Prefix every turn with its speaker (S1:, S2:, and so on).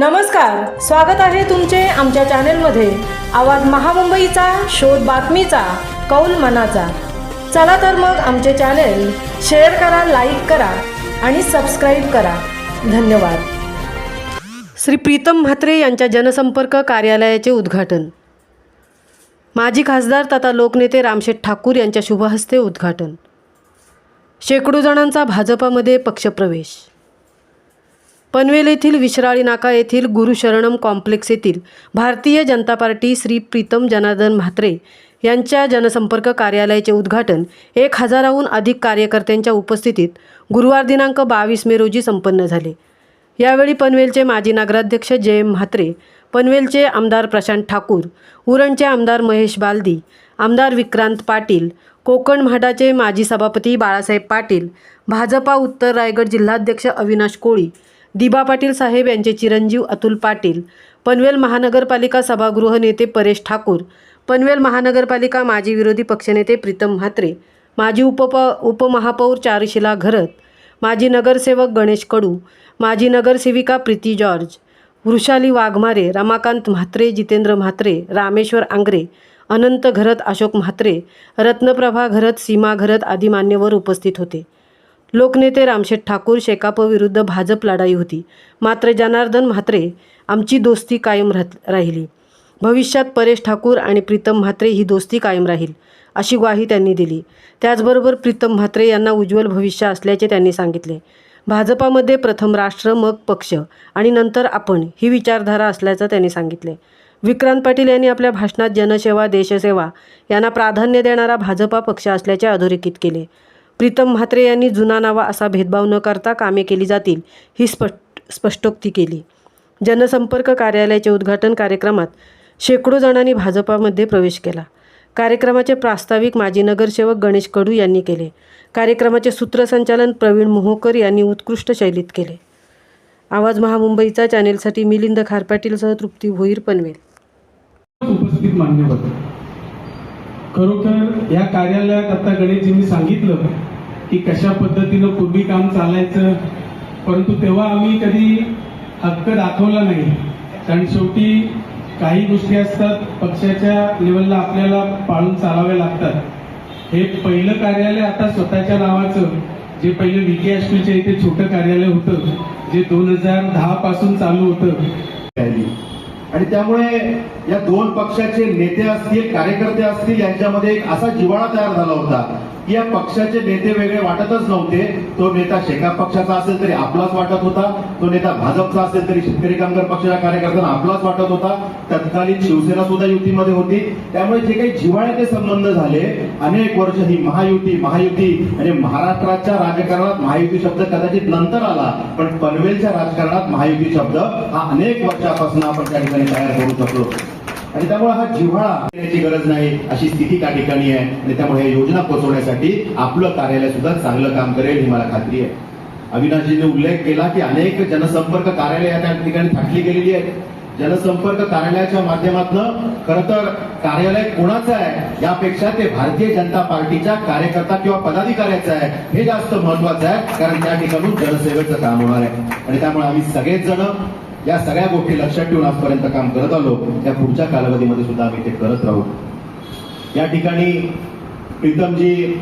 S1: नमस्कार स्वागत आहे तुमचे आमच्या चॅनेलमध्ये. आवाज महामुंबईचा शोध बातमीचा कौल मनाचा. चला तर मग आमचे चॅनेल शेअर करा लाईक करा आणि सबस्क्राईब करा. धन्यवाद. श्री प्रीतम म्हात्रे यांच्या जनसंपर्क कार्यालयाचे उद्घाटन. माजी खासदार तथा लोकनेते रामशेठ ठाकूर यांच्या शुभहस्ते उद्घाटन. शेकडो जणांचा भाजपामध्ये पक्षप्रवेश. पनवेल येथील विश्राळी नाका येथील गुरुशरणम कॉम्प्लेक्स येथील भारतीय जनता पार्टी श्री प्रीतम जनार्दन म्हात्रे यांच्या जनसंपर्क कार्यालयाचे उद्घाटन एक हजाराहून अधिक कार्यकर्त्यांच्या उपस्थितीत गुरुवार दिनांक बावीस मे रोजी संपन्न झाले. यावेळी पनवेलचे माजी नगराध्यक्ष जयम म्हात्रे पनवेलचे आमदार प्रशांत ठाकूर उरणचे आमदार महेश बालदी आमदार विक्रांत पाटील कोकण म्हाडाचे माजी सभापती बाळासाहेब पाटील भाजपा उत्तर रायगड जिल्हाध्यक्ष अविनाश कोळी दिबा पाटील साहेब यांचे चिरंजीव अतुल पाटील पनवेल महानगरपालिका सभागृह नेते परेश ठाकूर पनवेल महानगरपालिका माजी विरोधी पक्षनेते प्रीतम म्हात्रे माजी उपप उपमहापौर चारुशिला घरत माजी नगरसेवक गणेश कडू माजी नगरसेविका प्रीती जॉर्ज वृषाली वाघमारे रमाकांत म्हात्रे जितेंद्र म्हात्रे रामेश्वर आंग्रे अनंत घरत अशोक म्हात्रे रत्नप्रभा घरत सीमा घरत आदी मान्यवर उपस्थित होते. लोकनेते रामशेठ ठाकूर शेकाप विरुद्ध भाजप लढाई होती. मात्र जनार्दन म्हात्रे आमची दोस्ती कायम राह राहिली. भविष्यात परेश ठाकूर आणि प्रीतम म्हात्रे ही दोस्ती कायम राहील अशी ग्वाही त्यांनी दिली. त्याचबरोबर प्रीतम म्हात्रे यांना उज्ज्वल भविष्य असल्याचे त्यांनी सांगितले. भाजपामध्ये प्रथम राष्ट्र मग पक्ष आणि नंतर आपण ही विचारधारा असल्याचं त्यांनी सांगितले. विक्रांत पाटील यांनी आपल्या भाषणात जनसेवा देशसेवा यांना प्राधान्य देणारा भाजपा पक्ष असल्याचे अधोरेखित केले. प्रीतम म्हात्रे यांनी जुना नावा असा भेदभाव न करता कामे केली जातील ही स्पष्ट स्पष्टोक्ती केली. जनसंपर्क कार्यालयाचे उद्घाटन कार्यक्रमात शेकडो जणांनी भाजपामध्ये प्रवेश केला. कार्यक्रमाचे प्रास्ताविक माजी नगरसेवक गणेश कडू यांनी केले. कार्यक्रमाचे सूत्रसंचालन प्रवीण मोहोकर यांनी उत्कृष्ट शैलीत केले. आवाज महामुंबईचा चॅनेलसाठी मिलिंद खारपाटीलसह तृप्ती भोईर पनवेल.
S2: उपस्थित मान्यवर खरोखर या कार्यालयात आता गणेशजींनी सांगितलं की कशा पद्धतीनं पूर्वी काम चालायचं? परंतु तेव्हा आम्ही कधी हक्क दाखवला नाही. कारण शेवटी काही गोष्टी असतात पक्षाच्या लेवलला आपल्याला पाळून चालाव्या लागतात. हे पहिलं कार्यालय आता स्वतःच्या नावाचं जे पहिलं विके हायस्कूलच्या इथे छोटं कार्यालय होतं जे दोन हजार दहा पासून चालू होतं.
S3: आणि त्यामुळे या दोन पक्षाचे नेते असतील कार्यकर्ते असतील यांच्यामध्ये एक असा जिव्हाळा तयार झाला होता. या पक्षाचे नेते वेगळे वाटतच नव्हते. तो नेता शेकाप पक्षाचा असेल तरी आपलाच वाटत होता. तो नेता भाजपचा असेल तरी शेतकरी कामगार पक्षाच्या कार्यकर्त्यांना आपलाच वाटत होता. तत्कालीन शिवसेना सुद्धा युतीमध्ये होती. त्यामुळे जे काही जिव्हाळ्याचे संबंध झाले अनेक वर्ष ही महायुती महायुती आणि महाराष्ट्राच्या राजकारणात महायुती शब्द कदाचित नंतर आला पण पनवेलच्या राजकारणात महायुती शब्द हा अनेक वर्षापासून आपण त्या ठिकाणी तयार करू शकतो आणि त्यामुळे हा जिव्हाळा देण्याची गरज नाही अशी स्थिती त्या ठिकाणी आहे. आणि त्यामुळे हे योजना पोहोचवण्यासाठी आपलं कार्यालय सुद्धा चांगलं काम करेल ही मला खात्री आहे. अविनाशजीने उल्लेख केला की अनेक जनसंपर्क कार्यालय त्या ठिकाणी थाटली गेलेली आहेत. जनसंपर्क कार्यालयाच्या माध्यमातून खर तर कार्यालय कोणाचं आहे यापेक्षा ते भारतीय जनता पार्टीच्या कार्यकर्ता किंवा पदाधिकाऱ्याचं आहे हे जास्त महत्वाचं आहे कारण त्या ठिकाणून जनसेवेचं काम होणार आहे. आणि त्यामुळे आम्ही सगळेच जण या सगळ्या गोष्टी लक्षात ठेवून आजपर्यंत काम करत आलो. त्या पुढच्या कालावधीमध्ये सुद्धा आम्ही ते करत राहू. या ठिकाणी प्रीतमजी